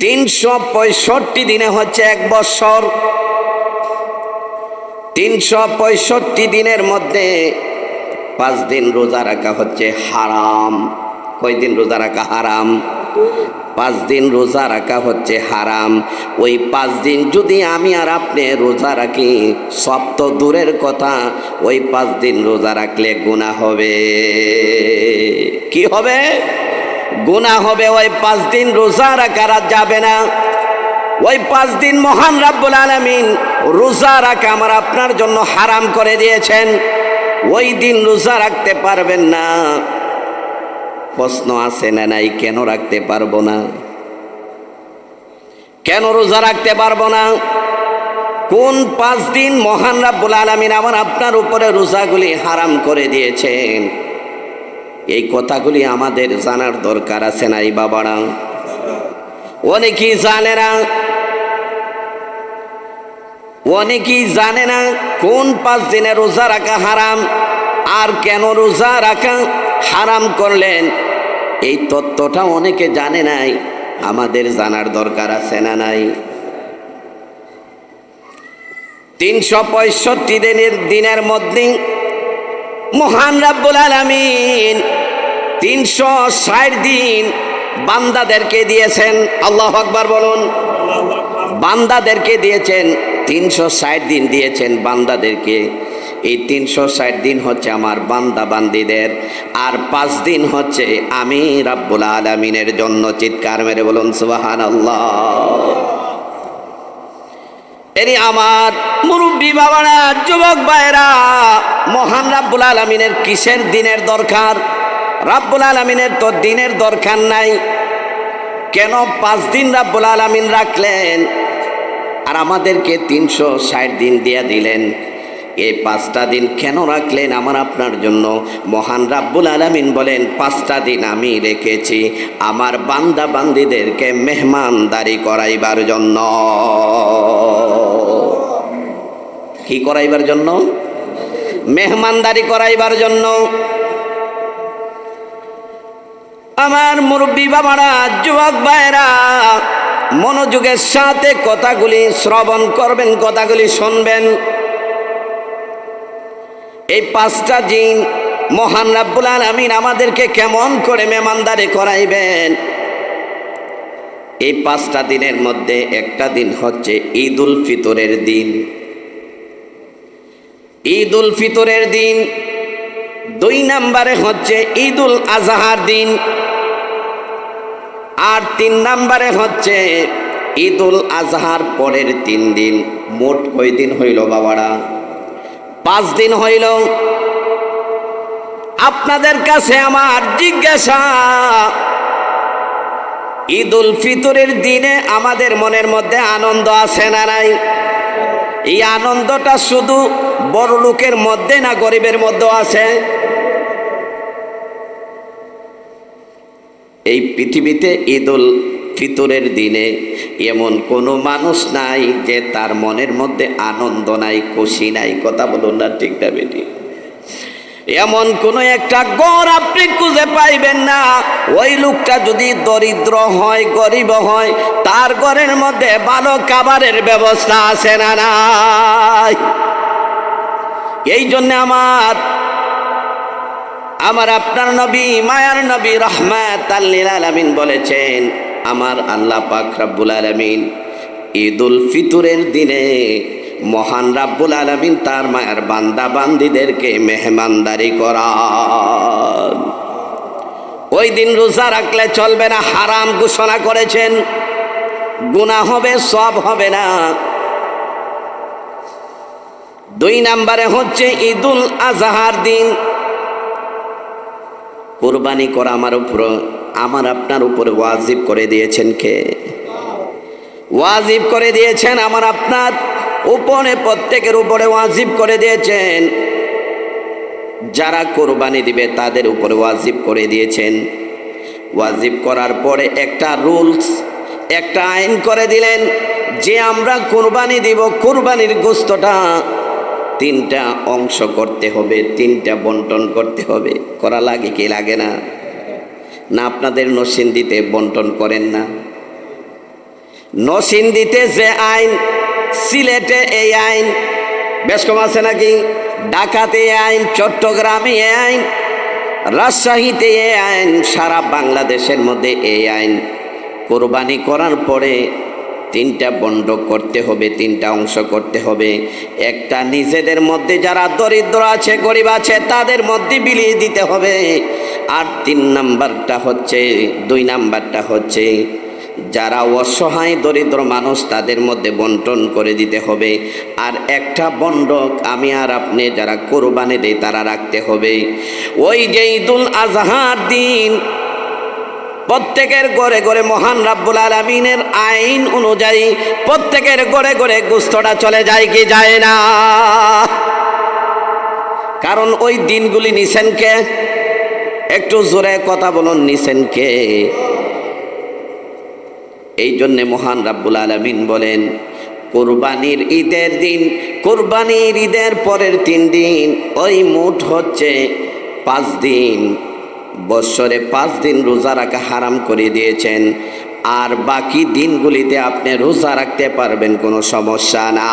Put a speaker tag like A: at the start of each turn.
A: তিনশো পঁয়ষট্টি দিনে হচ্ছে এক বৎসর তিনশো পঁয়ষট্টি দিনের মধ্যে পাঁচ দিন রোজা রাখা হচ্ছে হারাম। কয় দিন রোজা রাখা হারাম? পাঁচ দিন রোজা রাখা হচ্ছে হারাম। ওই পাঁচ দিন যদি আমি আর আপনি রোজা রাখি, সব তো দূরের কথা, ওই পাঁচ দিন রোজা রাখলে গুণা হবে। কি হবে? গুণা হবে, ওই পাঁচ দিন রোজা রাখা যাবে না। ওই পাঁচ দিন মহান রাব্বুল আলামিন রোজা রাখা আমার আপনার জন্য হারাম করে দিয়েছেন। ওই দিন রোজা রাখতে পারবেন না। প্রশ্ন আছে না নাই, কেন রাখতে পারব না? কেন রোজা রাখতে পারব না? কোন পাঁচ দিন মহান রাব্বুল আলামিন আমার আপনার উপরে রোজাগুলি হারাম করে দিয়েছেন? এই কথাগুলি আমাদের জানার দরকার আছে না, এই বাবারা? অনেকেই জানে না। অনেকেই জানে না কোন পাঁচ দিনে রোজা রাখা হারাম আর কেন রোজা রাখা হারাম করলেন। এই তত্ত্বটা অনেকে জানে নাই, আমাদের জানার দরকার আছে না নাই? তিনশো পঁয়ষট্টি দিনের দিনের মধ্যে মহান রাব্বুল আলামিন তিনশো ষাট দিন বান্দাদেরকে দিয়েছেন। আল্লাহ আকবার বলুন। বান্দাদেরকে দিয়েছেন, তিনশো ষাট দিন দিয়েছেন বান্দাদেরকে। এই তিনশো ষাট দিন হচ্ছে আমার বান্দা বান্দিদের। আর পাঁচ দিন হচ্ছে আমি রাব্বুল আলমিনের জন্য চিৎকার মেরে বলুন সুবাহান আল্লাহ এরি আমার মুরব্বী বাবারা, যুবক ভাইরা মহান রাব্বুল আলমিনের কিসের দিনের দরকার? রাব্বুল আলমিনের তো দিনের দরকার নাই। কেন পাঁচ দিন রাব্বুল আলমিন রাখলেন? আর আমাদেরকে তিনশো ষাট দিন দিয়ে দিলেন। এই পাঁচটা দিন কেন রাখলেন আমার আপনার জন্য? মহান রাব্বুল আলমিন বলেন, পাঁচটা দিন আমি রেখেছি আমার বান্দা বান্দিদেরকে মেহমানদারি করাইবার জন্য। কি করাইবার জন্য? মেহমানদারি করাইবার জন্য। আমার মুরব্বী বাবারা, যুবক ভাইরা মনোযোগের সাথে কথাগুলি শ্রবণ করবেন, কথাগুলি শুনবেন। এই পাঁচটা দিন মহান রাব্বুল আলামিন আমাদেরকে কেমন করে মেহমানদারি করাইবেন? এই পাঁচটা দিনের মধ্যে একটা দিন হচ্ছে ঈদ উল ফিতরের দিন। ঈদ উল ফিতরের দিন, দুই নাম্বারে হচ্ছে ঈদ উল আজহার দিন, আর তিন নাম্বারে হচ্ছে ঈদ উল আজহার পরের তিন দিন। মোট কয় দিন হইল বাবারা? পাঁচ দিন হইল। আপনাদের কাছে আমার জিজ্ঞাসা ঈদ উল ফিতরের দিনে আমাদের মনের মধ্যে আনন্দ আছে না নাই? এই আনন্দটা শুধু বড় লোকের মধ্যে না গরিবের মধ্যেও আছে? এই পৃথিবীতে ঈদ উল ফিতরের দিনে এমন কোনো মানুষ নাই যে তার মনের মধ্যে আনন্দ নাই, খুশি নাই। কথা বলুন না ঠিক না বেটি? এমন কোনো একটা গড় আপনি খুঁজে পাইবেন না। ওই লোকটা যদি দরিদ্র হয়, গরিব হয়, তার ঘরের মধ্যে ভালো খাবারের ব্যবস্থা আছে না নাই? এই জন্য আমার আমার আপনার নবী, মায়ার নবী রহমাত আল্লিল আলমিন বলেছেন আমার আল্লাহ পাক রাব্বুল আলমিন ঈদ উল ফিতরের দিনে মহান রাব্বুল আলমিন তার মায়ের বান্দা বান্দিদেরকে মেহমানদারি করা ওই দিন রোজা রাখলে চলবে না, হারাম ঘোষণা করেছেন। গুণা হবে সব হবে না। দুই নাম্বারে হচ্ছে ঈদুল আজহার দিন। কোরবানি করা আমার উপর আমার আপনার উপরে ওয়াজিব করে দিয়েছেন কে? ওয়াজিব করে দিয়েছেন, আমার আপনার উপরে, প্রত্যেকের উপরে ওয়াজিব করে দিয়েছেন। যারা কোরবানি দিবে, তাদের উপরে ওয়াজিব করে দিয়েছেন। ওয়াজিব করার পরে একটা রুলস, একটা আইন করে দিলেন, যে আমরা কোরবানি দিব, কোরবানির গোস্তটা তিনটা অংশ করতে হবে, তিনটা বন্টন করতে হবে। করা লাগে কি লাগে না? না আপনাদের নসিন্দিতে বন্টন করেন না। নসিন্দিতে যে আইন, সিলেটে এই আইন, বেশ কম আছে নাকি? ডাকাতে আইন, চট্টগ্রামে এই আইন, রাজশাহীতে এই আইন, সারা বাংলাদেশের মধ্যে এই আইন। কোরবানি করার পরে তিনটা বন্ড করতে হবে, তিনটা অংশ করতে হবে। একটা নিজেদের মধ্যে যারা দরিদ্র আছে, গরিব আছে, তাদের মধ্যে বিলিয়ে দিতে হবে। আর তিন নাম্বারটা হচ্ছে, দুই নাম্বারটা হচ্ছে, যারা অসহায়, দরিদ্র মানুষ, তাদের মধ্যে বন্টন করে দিতে হবে। আর একটা বন্ডক আমি আর আপনি যারা কোরবানি দেয় তারা রাখতে হবে। ওই যে ঈদুল আজহার দিন, প্রত্যেকের ঘরে ঘরে মহান রাব্বুল আলমিনের আইন অনুযায়ী প্রত্যেকের ঘরে ঘরে গুস্তটা চলে যায় কি যায় না? কারণ ওই দিনগুলি নিছেন কে? একটু জোরে কথা বলুন নিছেন কে? এই জন্যে মহান রাব্বুল আলমিন বলেন, কোরবানির ঈদের দিন, কোরবানির ঈদের পরের তিন দিন, ওই মুঠ হচ্ছে পাঁচ দিন। বৎসরে পাঁচ দিন রোজা রাখা হারাম করে দিয়েছেন। আর বাকি দিনগুলিতে আপনি রোজা রাখতে পারবেন, কোনো সমস্যা নাই।